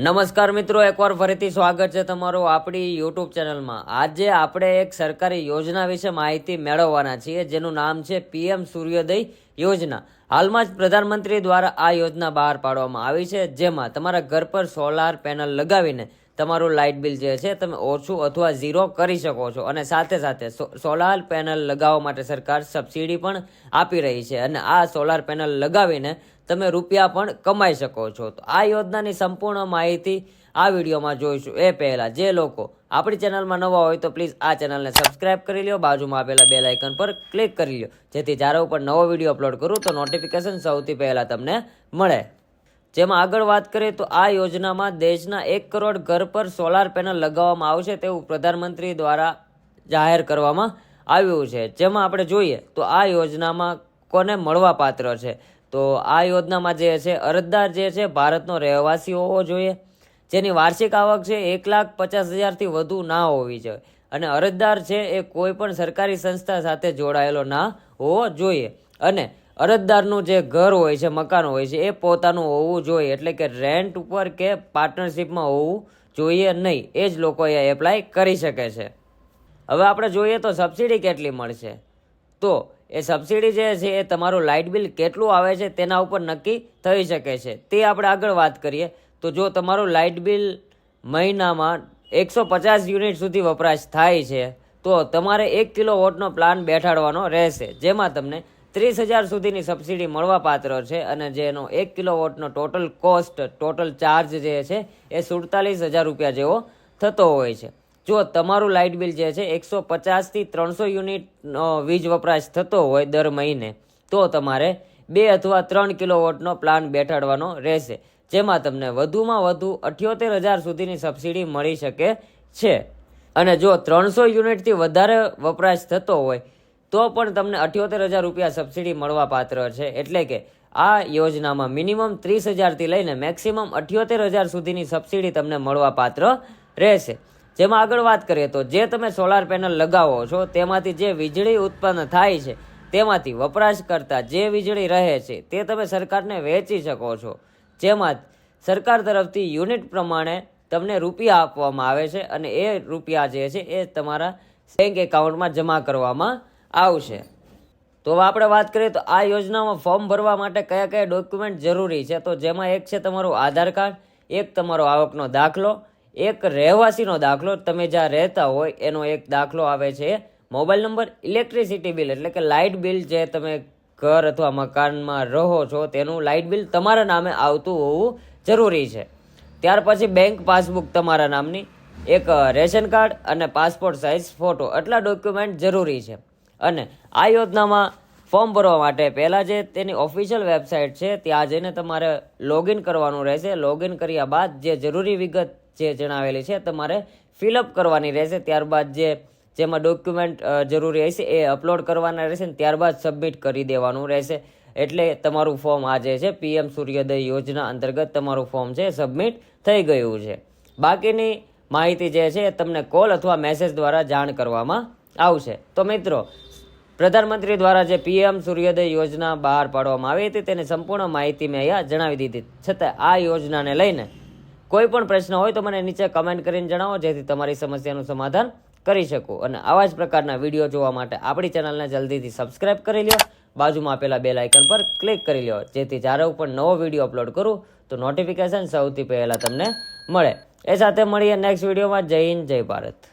નમસ્કાર મિત્રો, એકવાર ફરીથી સ્વાગત છે તમારું આપણી યુટ્યુબ ચેનલમાં. આજે આપણે એક સરકારી યોજના વિશે માહિતી મેળવવાના છીએ, જેનું નામ છે પીએમ સૂર્યોદય યોજના. હાલમાં જ પ્રધાનમંત્રી દ્વારા આ યોજના બહાર પાડવામાં આવી છે, જેમાં તમારા ઘર પર સોલાર પેનલ લગાવીને તમારું લાઇટ બિલ જે છે, તમે ઓછું અથવા ઝીરો કરી શકો છો. અને સાથે સાથે સોલાર પેનલ લગાવવા માટે સરકાર સબસિડી પણ આપી રહી છે. અને આ સોલાર પેનલ લગાવીને તમે રૂપિયા પણ કમાઈ શકો છો. તો આ યોજનાની સંપૂર્ણ માહિતી આ વિડીયોમાં જોઈશું. એ પહેલાં, જે લોકો આપણી ચેનલમાં નવા હોય તો પ્લીઝ આ ચેનલને સબસ્ક્રાઇબ કરી લ્યો. બાજુમાં આપેલા બેલ આઇકન પર ક્લિક કરી લ્યો. જેથી જ્યારે ઉપર નવો વીડિયો અપલોડ કરું તો નોટિફિકેશન સૌથી પહેલાં તમને મળે. જેમાં આગળ વાત કરીએ તો આ યોજનામાં દેશના એક કરોડ ઘર પર સોલાર પેનલ લગાવવામાં આવશે તેવું પ્રધાનમંત્રી દ્વારા જાહેર કરવામાં આવ્યું છે. જેમાં આપણે જોઈએ તો આ યોજનામાં કોને મળવાપાત્ર છે? તો આ યોજનામાં જે છે, અરજદાર જે છે, ભારતનો રહેવાસી હોવો જોઈએ. જેની વાર્ષિક આવક છે એક લાખ પચાસ હજારથી વધુ ના હોવી જોઈએ. અને અરજદાર છે એ કોઈ પણ સરકારી સંસ્થા સાથે જોડાયેલો ના હોવો જોઈએ. અને અરજદારનું જે ઘર હોય છે, મકાન હોય છે, એ પોતાનું હોવું જોઈએ. એટલે કે રેન્ટ ઉપર કે પાર્ટનરશિપમાં હોવું જોઈએ નહીં. એ જ લોકો એ એપ્લાય કરી શકે છે. હવે આપણે જોઈએ તો સબસિડી કેટલી મળશે? તો એ સબસિડી જે છે, એ તમારું લાઇટ બિલ કેટલું આવે છે, તેના ઉપર નક્કી થઈ શકે છે. તે આપણે આગળ વાત કરીએ. તો જો તમારું લાઇટ બિલ મહિનામાં એકસો પચાસ યુનિટ સુધી વપરાશ થાય છે, તો તમારે એક કિલો વોટનો પ્લાન બેઠાડવાનો રહેશે. જેમાં તમને ત્રીસ હજાર સુધીની સબસિડી મળવા પાત્ર છે અને જેનો એક કિલો વોટનો ટોટલ કોસ્ટ ટોટલ ચાર્જ જે છે, એ સુડતાલીસ હજાર રૂપિયા જેવો થતો હોય છે. જો તમારું લાઇટ બિલ જે છે, એકસો પચાસથી ત્રણસો યુનિટ વીજ વપરાશ થતો હોય દર મહિને, તો તમારે બે અથવા ત્રણ કિલો વોટનો પ્લાન બેઠાડવાનો રહેશે, જેમાં તમને વધુમાં વધુ અઠ્યોતેર હજાર સુધીની સબસિડી મળી શકે છે. અને જો ત્રણસો યુનિટથી વધારે વપરાશ થતો હોય તો પણ તમને અઠ્યોતેર હજાર રૂપિયા સબસિડી મળવા પાત્ર છે. એટલે કે આ યોજનામાં મિનિમમ ત્રીસ હજારથી લઈને મેક્સિમમ અઠ્યોતેર હજાર સુધીની સબસિડી તમને મળવા પાત્ર રહેશે. જેમાં આગળ વાત કરીએ તો જે તમે સોલાર પેનલ લગાવો છો, તેમાંથી જે વીજળી ઉત્પન્ન થાય છે, તેમાંથી વપરાશ કરતા જે વીજળી રહે છે, તે તમે સરકારને વેચી શકો છો. જેમાં સરકાર તરફથી યુનિટ પ્રમાણે તમને રૂપિયા આપવામાં આવે છે અને એ રૂપિયા જે છે એ તમારા બેંક એકાઉન્ટમાં જમા કરવામાં આવશે. તો આપણે વાત કરીએ તો આ યોજનામાં ફોર્મ ભરવા માટે કયા કયા ડોક્યુમેન્ટ જરૂરી છે? તો જેમાં એક છે તમારું આધાર કાર્ડ, એક તમારો આવકનો દાખલો, એક રહેવાસીનો દાખલો. તમે જ્યાં રહેતા હોય એનો એક દાખલો આવે છે. મોબાઈલ નંબર, ઇલેક્ટ્રિસિટી બિલ, એટલે કે લાઇટ બિલ જે તમે ઘર અથવા મકાનમાં રહો છો તેનું લાઇટ બિલ તમારા નામે આવતું હોવું જરૂરી છે. ત્યાર પછી બેંક પાસબુક તમારા નામની, એક રેશન કાર્ડ અને પાસપોર્ટ સાઇઝ ફોટો. આટલા ડોક્યુમેન્ટ જરૂરી છે. અને આ યોજનામાં ફોર્મ ભરવા માટે પહેલાં જે તેની ઓફિશિયલ વેબસાઇટ છે, ત્યાં જઈને તમારે લોગિન કરવાનું રહેશે. લોગિન કર્યા બાદ જે જરૂરી વિગત જે જણાવેલી છે, તમારે ફિલઅપ કરવાની રહેશે. ત્યારબાદ જે, જેમાં ડોક્યુમેન્ટ જરૂરી હશે એ અપલોડ કરવાના રહેશે ને ત્યારબાદ સબમિટ કરી દેવાનું રહેશે. એટલે તમારું ફોર્મ આ જે છે, પીએમ સૂર્યોદય યોજના અંતર્ગત તમારું ફોર્મ છે સબમિટ થઈ ગયું છે. બાકીની માહિતી જે છે એ તમને કોલ અથવા મેસેજ દ્વારા જાણ કરવામાં આવશે. તો મિત્રો પ્રધાનમંત્રી દ્વારા જે પીએમ સૂર્યોદય યોજના બહાર પાડવામાં આવી હતી, તેની સંપૂર્ણ માહિતી મેં અહીંયા જણાવી દીધી. છતાં આ યોજનાને લઈને કોઈ પણ પ્રશ્ન હોય તો મને નીચે કમેન્ટ કરીને જણાવો, જેથી તમારી સમસ્યાનું સમાધાન કરી શકું. અને આવા જ પ્રકારના વીડિયો જોવા માટે આપણી ચેનલને જલ્દીથી સબસ્ક્રાઇબ કરી લ્યો. બાજુમાં આપેલા બેલ આઇકન પર ક્લિક કરી લ્યો. જેથી જ્યારે હું પણ નવો વીડિયો અપલોડ કરું, તો નોટિફિકેશન સૌથી પહેલાં તમને મળે. એ સાથે મળીએ નેક્સ્ટ વિડીયોમાં. જય હિન્દ, જય ભારત.